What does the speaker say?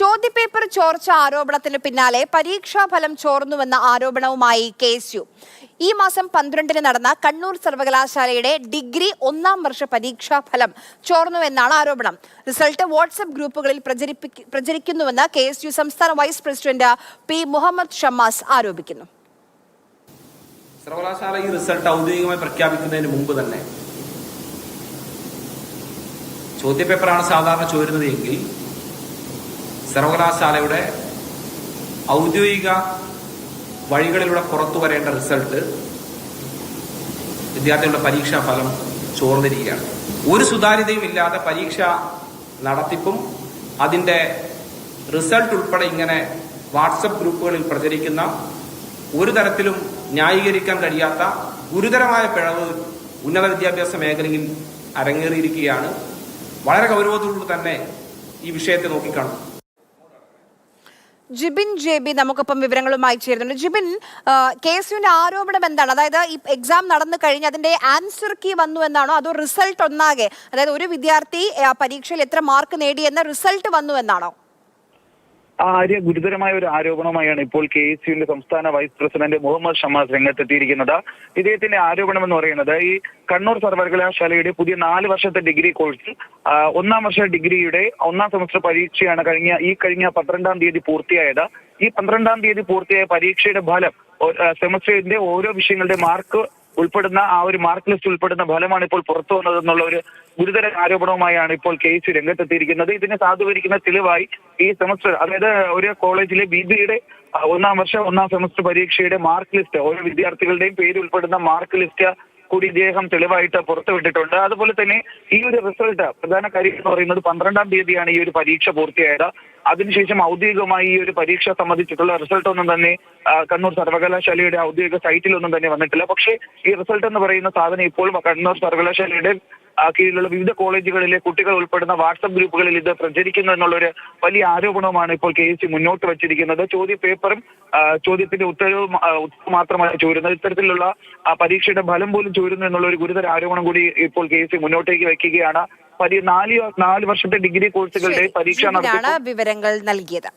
ചോദ്യപേപ്പർ ചോർച്ച ആരോപണത്തിന് പിന്നാലെ പരീക്ഷാ ഫലം ചോർന്നുവെന്ന ആരോപണവുമായി കെ ഈ മാസം പന്ത്രണ്ടിന് നടന്ന കണ്ണൂർ സർവകലാശാലയുടെ ഡിഗ്രി ഒന്നാം വർഷ പരീക്ഷാ ഫലം ചോർന്നുവെന്നാണ് ആരോപണം. റിസൾട്ട് വാട്സപ്പ് ഗ്രൂപ്പുകളിൽ പ്രചരിക്കുന്നുവെന്ന് കെ എസ് സംസ്ഥാന vice president P Muhammad Shammas ആരോപിക്കുന്നു. സർവകലാശാല ഈ റിസൾട്ട് ഔദ്യോഗികമായി പ്രഖ്യാപിക്കുന്നതിന് മുമ്പ് തന്നെ ചോദ്യപേപ്പറാണ് സാധാരണ ചോരുന്നത് എങ്കിൽ സർവകലാശാലയുടെ ഔദ്യോഗിക വഴികളിലൂടെ പുറത്തു വരേണ്ട റിസൾട്ട് വിദ്യാർത്ഥികളുടെ പരീക്ഷാ ഫലം ചോർന്നിരിക്കുകയാണ്. ഒരു സുതാര്യതയും ഇല്ലാതെ പരീക്ഷ നടത്തിപ്പും അതിന്റെ റിസൾട്ട് ഉൾപ്പെടെ ഇങ്ങനെ വാട്സപ്പ് ഗ്രൂപ്പുകളിൽ പ്രചരിക്കുന്ന ഒരു തരത്തിലും ന്യായീകരിക്കാൻ കഴിയാത്ത ഗുരുതരമായ പിഴവ് ഉന്നത വിദ്യാഭ്യാസ മേഖലയിൽ അരങ്ങേറിയിരിക്കുകയാണ്. വളരെ ഗൗരവത്തോടു തന്നെ ഈ വിഷയത്തെ നോക്കിക്കാണും. ജിബിൻ ജെ ബി നമുക്കൊപ്പം വിവരങ്ങളുമായി ചേരുന്നുണ്ട്. ജിബിൻ കെ എസ് യുവിന്റെ ആരോപണം എന്താണ്? അതായത് ഈ എക്സാം നടന്നു കഴിഞ്ഞ് അതിന്റെ ആൻസർ കീ വന്നു എന്നാണോ? അതോ റിസൾട്ട് ഒന്നാകെ അതായത് ഒരു വിദ്യാർത്ഥി പരീക്ഷയിൽ എത്ര മാർക്ക് നേടി എന്ന റിസൾട്ട് വന്നു എന്നാണോ? ആര്യ ഗുരുതരമായ ഒരു ആരോപണമായാണ് ഇപ്പോൾ കെ എസ് യുവിന്റെ സംസ്ഥാന വൈസ് പ്രസിഡന്റ് മുഹമ്മദ് ഷമാസ് രംഗത്തെത്തിയിരിക്കുന്നത്. ഇദ്ദേഹത്തിന്റെ ആരോപണം എന്ന് പറയുന്നത് ഈ കണ്ണൂർ സർവകലാശാലയുടെ പുതിയ നാല് വർഷത്തെ ഡിഗ്രി കോഴ്സിൽ ഒന്നാം വർഷ ഡിഗ്രിയുടെ ഒന്നാം സെമസ്റ്റർ പരീക്ഷയാണ് കഴിഞ്ഞ ഈ കഴിഞ്ഞ പന്ത്രണ്ടാം തീയതി പൂർത്തിയായത്. ഈ പന്ത്രണ്ടാം തീയതി പൂർത്തിയായ പരീക്ഷയുടെ ഫലം സെമസ്റ്ററിന്റെ ഓരോ വിഷയങ്ങളുടെ മാർക്ക് ഉൾപ്പെടുന്ന ആ ഒരു മാർക്ക് ലിസ്റ്റ് ഉൾപ്പെടുന്ന ഫലമാണ് ഇപ്പോൾ പുറത്തു വന്നതെന്നുള്ള ഒരു ഗുരുതര ആരോപണവുമായാണ് ഇപ്പോൾ കെ എസ് രംഗത്തെത്തിയിരിക്കുന്നത്. ഇതിനെ സാധൂകരിക്കുന്ന തെളിവായി ഈ സെമസ്റ്റർ അതായത് ഒരു കോളേജിലെ ബി ബിയുടെ ഒന്നാം വർഷ ഒന്നാം സെമസ്റ്റർ പരീക്ഷയുടെ മാർക്ക് ലിസ്റ്റ് ഓരോ വിദ്യാർത്ഥികളുടെയും പേര് ഉൾപ്പെടുന്ന മാർക്ക് ലിസ്റ്റ് കൂടി ഇദ്ദേഹം തെളിവായിട്ട് പുറത്തുവിട്ടിട്ടുണ്ട്. അതുപോലെ തന്നെ ഈ ഒരു റിസൾട്ട് പ്രധാന കാര്യം എന്ന് പറയുന്നത് പന്ത്രണ്ടാം തീയതിയാണ് ഈ ഒരു പരീക്ഷ പൂർത്തിയായത്. അതിനുശേഷം ഔദ്യോഗികമായി ഈ ഒരു പരീക്ഷ സംബന്ധിച്ചിട്ടുള്ള റിസൾട്ട് ഒന്നും തന്നെ കണ്ണൂർ സർവകലാശാലയുടെ ഔദ്യോഗിക സൈറ്റിലൊന്നും തന്നെ വന്നിട്ടില്ല. പക്ഷേ ഈ റിസൾട്ട് എന്ന് പറയുന്ന സാധനം ഇപ്പോഴും കണ്ണൂർ സർവകലാശാലയുടെ കീഴിലുള്ള വിവിധ കോളേജുകളിലെ കുട്ടികൾ ഉൾപ്പെടുന്ന വാട്സപ്പ് ഗ്രൂപ്പുകളിൽ ഇത് പ്രചരിക്കുന്നു എന്നുള്ളൊരു വലിയ ആരോപണവുമാണ് ഇപ്പോൾ കെ എസ് മുന്നോട്ട് വച്ചിരിക്കുന്നത്. ചോദ്യ പേപ്പറും ചോദ്യത്തിന്റെ ഉത്തരവും മാത്രമാണ് ചോരുന്നത്. ഇത്തരത്തിലുള്ള പരീക്ഷയുടെ ഫലം പോലും ചോരുന്നു എന്നുള്ള ഒരു ഗുരുതര ആരോപണം കൂടി ഇപ്പോൾ കെ എസ് മുന്നോട്ടേക്ക് വയ്ക്കുകയാണ്. നാല് നാല് വർഷത്തെ ഡിഗ്രി കോഴ്സുകളുടെ. പരീക്ഷ വിവരങ്ങൾ നൽകിയത്.